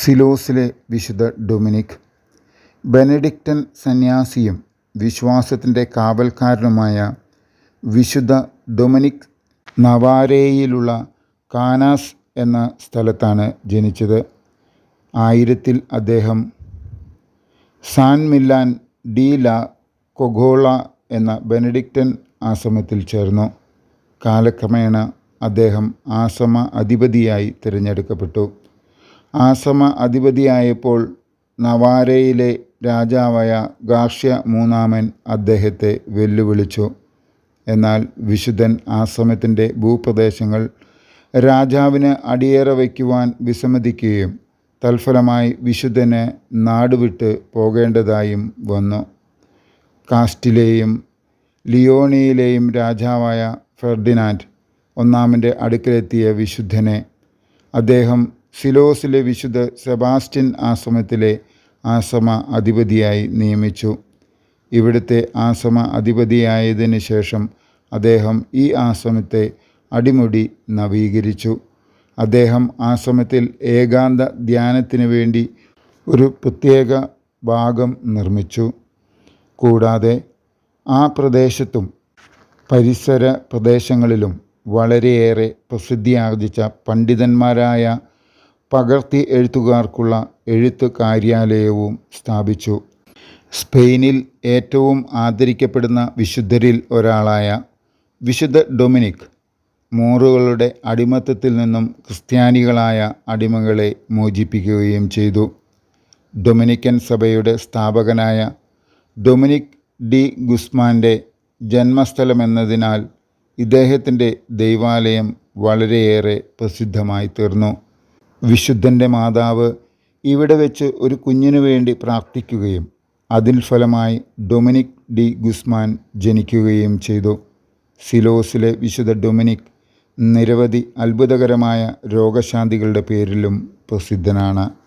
സിലോസിലെ വിശുദ്ധ Dominic. Benedictine സന്യാസിയും വിശ്വാസത്തിന്റെ കാവൽക്കാരനുമായ വിശുദ്ധ ഡൊമിനിക് നവാരേയിലുള്ള കാനാസ് എന്ന സ്ഥലത്താണ് ജനിച്ചത്. ആയിരത്തിൽ അദ്ദേഹം സാൻ മില്ലാൻ ഡി ല കൊഗോള എന്ന ബെനഡിക്റ്റൻ ആശ്രമത്തിൽ ചേർന്നു. കാലക്രമേണ അദ്ദേഹം ആശ്രമ അധിപതിയായി തിരഞ്ഞെടുക്കപ്പെട്ടു. ആശ്രമ അധിപതിയായപ്പോൾ നവാരയിലെ രാജാവായ ഗാർഷ്യ മൂന്നാമൻ അദ്ദേഹത്തെ വെല്ലുവിളിച്ചു. എന്നാൽ വിശുദ്ധൻ ആശ്രമത്തിന്റെ ഭൂപ്രദേശങ്ങൾ രാജാവിന് അടിയേറ വയ്ക്കുവാൻ വിസമ്മതിക്കുകയും തൽഫലമായി വിശുദ്ധന് നാടുവിട്ട് പോകേണ്ടതായും വന്നു. കാസ്റ്റിലെയും ലിയോണിയിലെയും രാജാവായ ഫെർഡിനാൻഡ് ഒന്നാമന്റെ അടുക്കലെത്തിയ വിശുദ്ധനെ അദ്ദേഹം സിലോസിലെ വിശുദ്ധ സെബാസ്റ്റ്യൻ ആശ്രമത്തിലെ ആശ്രമ അധിപതിയായി നിയമിച്ചു. ഇവിടുത്തെ ആശ്രമ അധിപതിയായതിനു ശേഷം അദ്ദേഹം ഈ ആശ്രമത്തെ അടിമുടി നവീകരിച്ചു. അദ്ദേഹം ആശ്രമത്തിൽ ഏകാന്ത ധ്യാനത്തിനു വേണ്ടി ഒരു പ്രത്യേക ഭാഗം നിർമ്മിച്ചു. കൂടാതെ ആ പ്രദേശത്തും പരിസര പ്രദേശങ്ങളിലും വളരെയേറെ പ്രസിദ്ധിയാർജിച്ച പണ്ഡിതന്മാരായ പകർത്തി എഴുത്തുകാർക്കുള്ള എഴുത്ത് കാര്യാലയവും സ്ഥാപിച്ചു. സ്പെയിനിൽ ഏറ്റവും ആദരിക്കപ്പെടുന്ന വിശുദ്ധരിൽ ഒരാളായ വിശുദ്ധ ഡൊമിനിക് മൂറുകളുടെ അടിമത്തത്തിൽ നിന്നും ക്രിസ്ത്യാനികളായ അടിമകളെ മോചിപ്പിക്കുകയും ചെയ്തു. ഡൊമിനിക്കൻ സഭയുടെ സ്ഥാപകനായ ഡൊമിനിക് ഡി ഗുസ്മാന്റെ ജന്മസ്ഥലമെന്നതിനാൽ ഇദ്ദേഹത്തിന്റെ ദൈവാലയം വളരെയേറെ പ്രസിദ്ധമായി തീർന്നു വിശുദ്ധന്റെ മാതാവ് ഇവിടെ വെച്ച് ഒരു കുഞ്ഞിനു വേണ്ടി പ്രാർത്ഥിക്കുകയും അതിൽ ഫലമായി ഡൊമിനിക് ഡി ഗുസ്മാൻ ജനിക്കുകയും ചെയ്തു. സിലോസിലെ വിശുദ്ധ ഡൊമിനിക് നിരവധി അത്ഭുതകരമായ രോഗശാന്തികളുടെ പേരിലും പ്രസിദ്ധനാണ്.